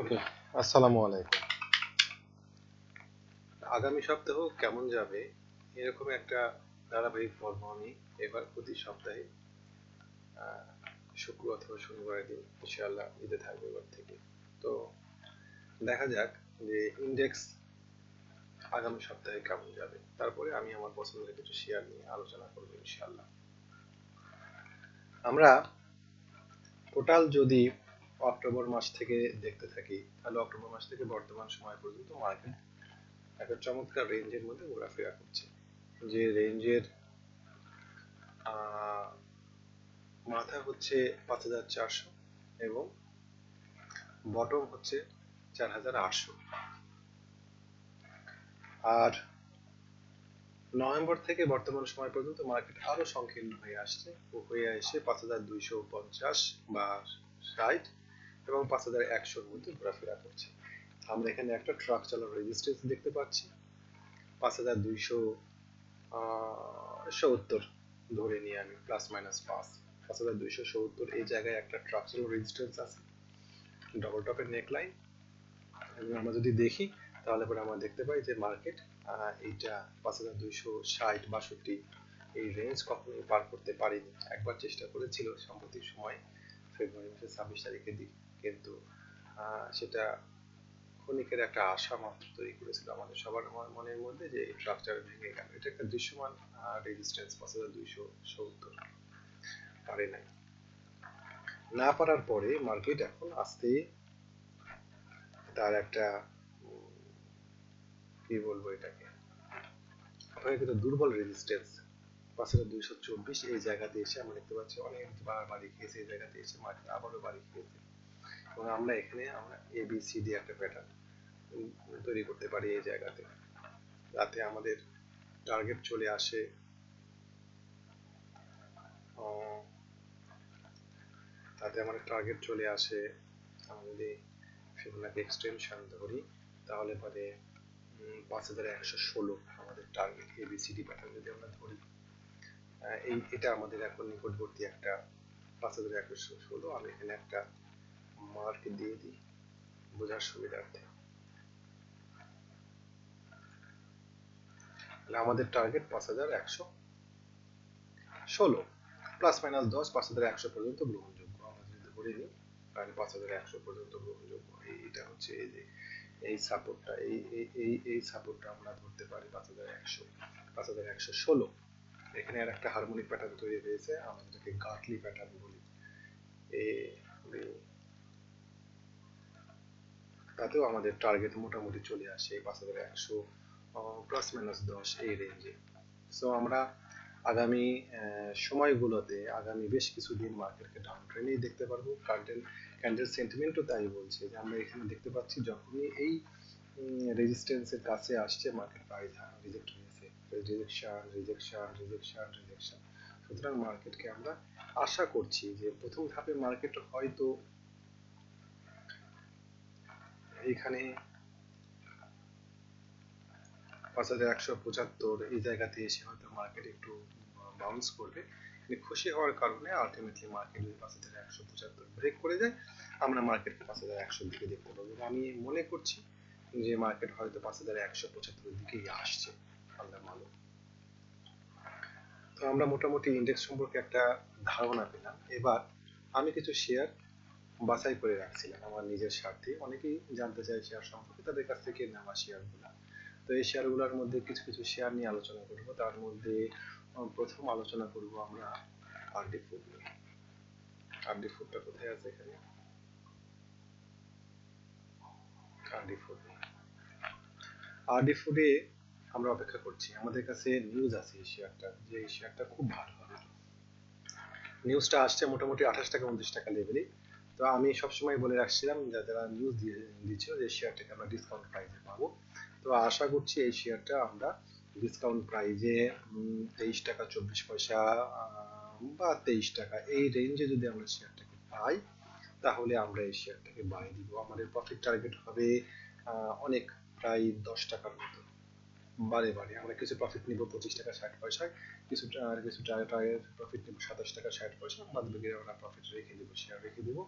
ওকে, আসসালামু আলাইকুম। আগামী সপ্তাহ কেমন যাবে? এরকম একটা ধারাবাহিক পর্ব আমি এবার প্রতি সপ্তাহে শুক্র অথবা শনিবারের দিন ইনশাআল্লাহ দিতে থাকব এবার থেকে। তো দেখা যাক যে ইন্ডেক্স আগামী সপ্তাহে কেমন যাবে। তারপরে আমি আমার পছন্দের কিছু শেয়ার নিয়ে আলোচনা করব ইনশাআল্লাহ। আমরা টোটাল যদি অক্টোবর মাস থেকে দেখতে থাকি, তাহলে অক্টোবর মাস থেকে বর্তমান সময় পর্যন্ত মার্কেট একটা চমৎকার রেঞ্জের মধ্যে ঘোরাফেরা করছে। যে রেঞ্জের মাথা হচ্ছে পাঁচ হাজার চারশো এবং বটম হচ্ছে চার হাজার আটশো। আর নভেম্বর থেকে বর্তমান সময় পর্যন্ত মার্কেট আরও সংকীর্ণ হয়ে আসছে, ও হয়ে এসে পাঁচ হাজার দুইশো পঞ্চাশ বা ষাট। এবং পাঁচ হাজার একশোর মধ্যে ঘোরাফেরা করছে। আমরা এখানে একটা ট্রাক চালার রেজিস্ট্যান্স দেখতে পাচ্ছি। পাঁচ হাজার দুইশো সত্তর ধরে নিয়ে আমি প্লাস মাইনাস পাঁচ। পাঁচ হাজার দুইশো সত্তর এই জায়গায় একটা ট্রাক চালার রেজিস্ট্যান্স আছে। ডবল টপের নেকলাইন এবং আমরা যদি দেখি, তাহলে পরে আমরা দেখতে পাই যে মার্কেট এইটা পাঁচ হাজার দুইশো ষাট বাষট্টি এই রেঞ্জ কখনোই পার করতে পারেনি। একবার চেষ্টা করেছিল, সাম্প্রতিক সময় ফেব্রুয়ারি মাসের ছাব্বিশ তারিখের দিকে। কিন্তু সেটা ক্ষণিকের একটা আশা মাত্র তৈরি করেছিল আমাদের সবার মনের মধ্যে যে এই স্ট্রাকচার ভেঙে গেল। এটা একটা দৃশ্যমান রেজিস্ট্যান্স পাঁচ হাজার দুইশো সত্তর। পারে নাই। না পারার পরে মার্কেট এখন আস্তে তার একটা কি বলব এটাকে হয়ে গেল দুর্বল রেজিস্ট্যান্স পাঁচ হাজার দুইশো চব্বিশ এই জায়গাতে এসে আমরা দেখতে পাচ্ছি অনেক বাড়ি খেয়েছে, এই জায়গাতে এসে মার্কেট আবারও বাড়ি খেয়েছে। এবং আমরা এখানে আমরা এ বি সি ডি একটা প্যাটার্ন তৈরি করতে পারি এই জায়গাতে। যাতে আমাদের টার্গেট চলে আসে তাতে আমাদের টার্গেট চলে আসে। আমরা যদি ফিবোনাকি এক্সটেনশন ধরি, তাহলে পরে পাঁচ হাজার একশো ষোলো আমাদের টার্গেট এবিসিডি প্যাটার্ন যদি আমরা ধরি। এই, এটা আমাদের এখন নিকটবর্তী একটা পাঁচ হাজার একশো ষোলো। আমি এখানে একটা মার্ক দিয়ে দিই, বোঝার সুবিধার্থে। তাহলে আমাদের টার্গেট পাঁচ হাজার একশো ষোলো প্লাস মাইনাস দশ, পাঁচ হাজার একশো পর্যন্ত গ্রহণযোগ্য। আমরা যদি ধরে নিই, তাহলে পাঁচ হাজার একশো পর্যন্ত গ্রহণযোগ্য। এই এটা হচ্ছে এই যে, এই সাপোর্টটা এই এই এই সাপোর্টটা আমরা ধরতে পারি পাঁচ হাজার একশো, পাঁচ হাজার একশো ষোলো। এখানে আর একটা হারমোনিক প্যাটার্ন তৈরি হয়েছে, আমরা যেটাকে গাটলি প্যাটার্ন বলি। এ। তাতেও আমাদের টার্গেট মোটামুটি চলে আসে পাঁচ হাজার একশো প্লাস মাইনাস দশ এই রেঞ্জে সো আমরা আগামী সময়গুলোতে, আগামী বেশ কিছুদিন মার্কেটকে ডাউন ট্রেনেই দেখতে পারব। ক্যান্ডেল ক্যান্ডেল সেন্টিমেন্টও তাই বলছে যে আমরা এখানে দেখতে পাচ্ছি যখনই এই রেজিস্ট্যান্সের কাছে আসছে মার্কেট প্রাইস রিজেক্ট হয়েছে রিজেকশন রিজেকশন রিজেকশন রিজেকশন সুতরাং মার্কেটকে আমরা আশা করছি যে প্রথম ধাপে মার্কেট হয়তো এইখানে পাঁচ হাজার একশো পঁচাত্তর এই জায়গাতে এসে হয়তো মার্কেট একটু বাউন্স করবে। খুশি হওয়ার কারণে আলটিমেটলি মার্কেট যদি পাঁচ হাজার একশো পঁচাত্তর ব্রেক করে যায়। আমরা মার্কেটকে পাঁচ হাজার একশোর দিকে দেখতে পাবো। আমি মনে করছি যে মার্কেট হয়তো পাঁচ হাজার একশো পঁচাত্তরের দিকেই আসছে। আল্লাহ ভালো। তো আমরা মোটামুটি ইন্ডেক্স সম্পর্কে একটা ধারণা পেলাম। এবার আমি কিছু শেয়ার বাছাই করে রাখছিলাম আমার নিজের স্বার্থে। অনেকেই জানতে চায় শেয়ার সম্পর্কে, তাদের কাছ থেকে নেওয়া শেয়ারগুলো তো এই শেয়ারগুলোর মধ্যে কিছু কিছু শেয়ার নিয়ে আলোচনা করব। তার মধ্যে প্রথম আলোচনা করব আমরা আরডি ফুড আরডি ফুডটা কোথায় আছে এখানে? আরডি ফুড আরডি ফুডে আমরা অপেক্ষা করছি। আমাদের কাছে নিউজ আছে এই শেয়ারটা যে এই শেয়ারটা খুব ভালো। হবে নিউজটা আসছে মোটামুটি আঠাশ টাকা, উনত্রিশ টাকা লেভেলে তো আমি সবসময় বলে রাখছিলাম যারা নিউজ দিয়ে, দিচ্ছিল যে শেয়ারটাকে আমরা ডিসকাউন্ট প্রাইসে পাবো। তো আশা করছি এই শেয়ারটা আমরা ডিসকাউন্ট প্রাইজে তেইশ টাকা চব্বিশ পয়সা বা তেইশ টাকা, এই রেঞ্জে যদি আমরা শেয়ারটাকে পাই, তাহলে আমরা এই শেয়ারটাকে বাই দিব। আমাদের প্রফিট টার্গেট হবে অনেক, প্রায় দশ টাকার মতো। বারে বারে। আমরা কিছু প্রফিট নিব পঁচিশ টাকা, ষাট পয়সায় কিছু আর কিছু টার্গেট প্রফিট নিব সাতাশ টাকা, ষাট পয়সা বাদ বাকি আমরা প্রফিট রেখে দিব শেয়ার রেখে দিব,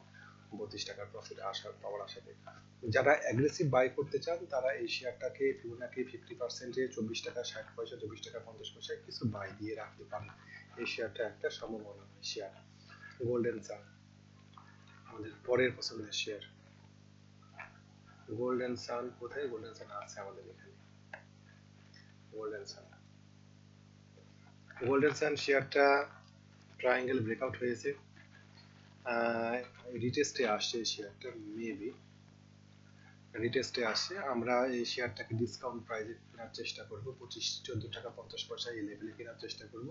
বত্রিশ টাকার প্রফিট আসার পাওয়ার আশাতে যারা অ্যাগ্রেসিভ বাই করতে চান, তারা এই শেয়ারটাকে ফিবোনাকি ফিফটি পার্সেন্টে চব্বিশ টাকা, ষাট পয়সা, চব্বিশ টাকা, পঞ্চাশ পয়সায় কিছু বাই দিয়ে রাখতে পারেন। এই শেয়ারটা একটা সম্ভাবনা শেয়ার গোল্ডেন সান আমাদের পরের পছন্দের শেয়ার গোল্ডেন সান কোথায়? গোল্ডেন সান আছে আমাদের এখানে। গোল্ডেন সান গোল্ডেন সান শেয়ারটা ট্রায়াঙ্গেল ব্রেকআউট হয়েছে। রিটেস্টে আসছে এই শেয়ারটা মেবি রিটেস্টে আসছে আমরা এই শেয়ারটাকে ডিসকাউন্ট প্রাইসে কেনার চেষ্টা করব। পঁচিশ টাকা, পঞ্চাশ পয়সা এই লেভেলে কেনার চেষ্টা করব।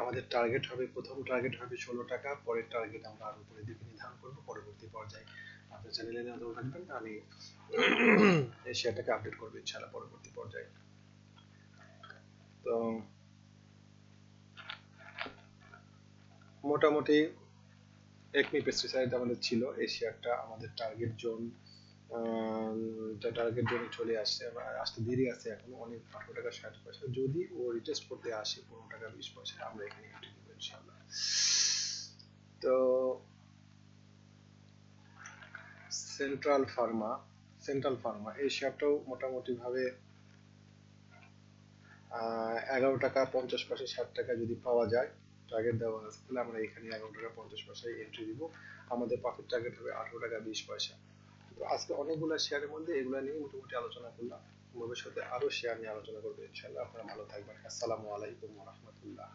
আমাদের টার্গেট হবে, প্রথম টার্গেট হবে ষোলো টাকা। পরের টার্গেট আমরা আরও উপরে দিকে নির্ধারণ করব। পরবর্তী পর্যায়ে আপনার চ্যানেলে নজর আমি এই শেয়ারটাকে আপডেট করব ইনশাআল্লাহ পরবর্তী পর্যায়ে। তো মোটামুটি একমি পেস্টিসাইড আমাদের ছিল এই শেয়ারটা আমাদের টার্গেট জোন টার্গেট জোনে চলে আসছে আসতে দেরি আছে এখন, অনেক আঠারো টাকা, ষাট পয়সা। যদি ও রিটেস্ট করতে আসে, পনেরো টাকা, বিশ পয়সা, আমরা এখানে এন্ট্রি দেবো ইনশাল্লাহ তো সেন্ট্রাল ফার্মা সেন্ট্রাল ফার্মা এই শেয়ারটাও মোটামুটি ভাবে এগারো টাকা, পঞ্চাশ পয়সা, ষাট টাকা যদি পাওয়া যায় টার্গেট দেওয়া আছে তাহলে আমরা এখানে এগারো টাকা, পঞ্চাশ পয়সায় এন্ট্রি দিব। আমাদের প্রফিট টার্গেট হবে আঠারো টাকা, বিশ পয়সা। তো আজকে অনেকগুলো শেয়ারের মধ্যে এগুলো নিয়ে মোটামুটি আলোচনা করলাম। ভবিষ্যতে আরও শেয়ার নিয়ে আলোচনা করব ইনশাল্লাহ আপনারা ভালো থাকবেন। আসসালামু আলাইকুম রহমতুল্লাহ।